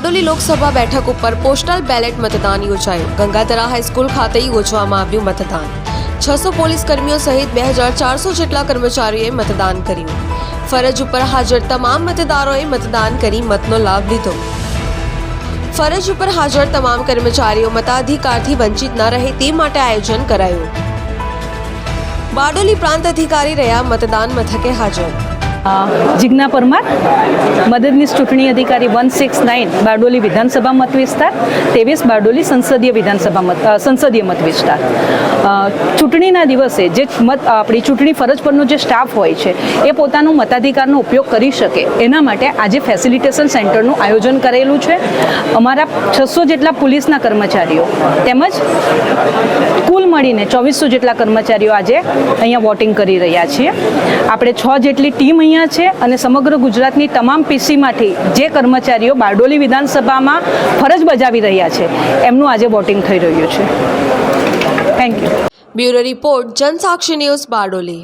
બારડોલી લોકસભા બેઠક ઉપર postal ballot મતદાન યોજાયું. ગંગાધરા હાઈસ્કૂલ ખાતે યોજવામાં આવ્યું મતદાન. છસો પોલીસ કર્મીઓ સહિત બે હજાર ચારસો જેટલા કર્મચારીઓએ મતદાન કર્યું. ફરજ ઉપર હાજર તમામ મતદારોએ મતદાન કરી મતનો લાભ લીધો. ફરજ ઉપર હાજર તમામ કર્મચારીઓ મતાધિકારથી વંચિત ન રહે તે માટે આયોજન કરાયું. બારડોલી પ્રાંત અધિકારી રહ્યા મતદાન મથકે હાજર. જિજ્ઞા પરમાર, મદદનીશ ચૂંટણી અધિકારી વન સિક્સ નાઇન, બારડોલી વિધાનસભા મત વિસ્તાર, ત્રેવીસ બારડોલી સંસદીય વિધાનસભા મત સંસદીય મત વિસ્તાર. ચૂંટણીના દિવસે જે મત, આપણી ચૂંટણી ફરજ પરનો જે સ્ટાફ હોય છે, એ પોતાનો મતાધિકારનો ઉપયોગ કરી શકે. એના માટે આજે ફેસિલિટેશન સેન્ટરનું આયોજન કરેલું છે. અમારા છસો જેટલા પોલીસના કર્મચારીઓ, તેમજ મળીને ચોવીસો જેટલા કર્મચારીઓ આજે અહીંયા વોટિંગ કરી રહ્યા છીએ. આપણે છ જેટલી ટીમ અહીંયા છે અને સમગ્ર ગુજરાતની તમામ પીસીમાંથી જે કર્મચારીઓ બારડોલી વિધાનસભામાં ફરજ બજાવી રહ્યા છે, એમનું આજે વોટિંગ થઈ રહ્યું છે. Thank you bureau report Jansakshi news Bardoli.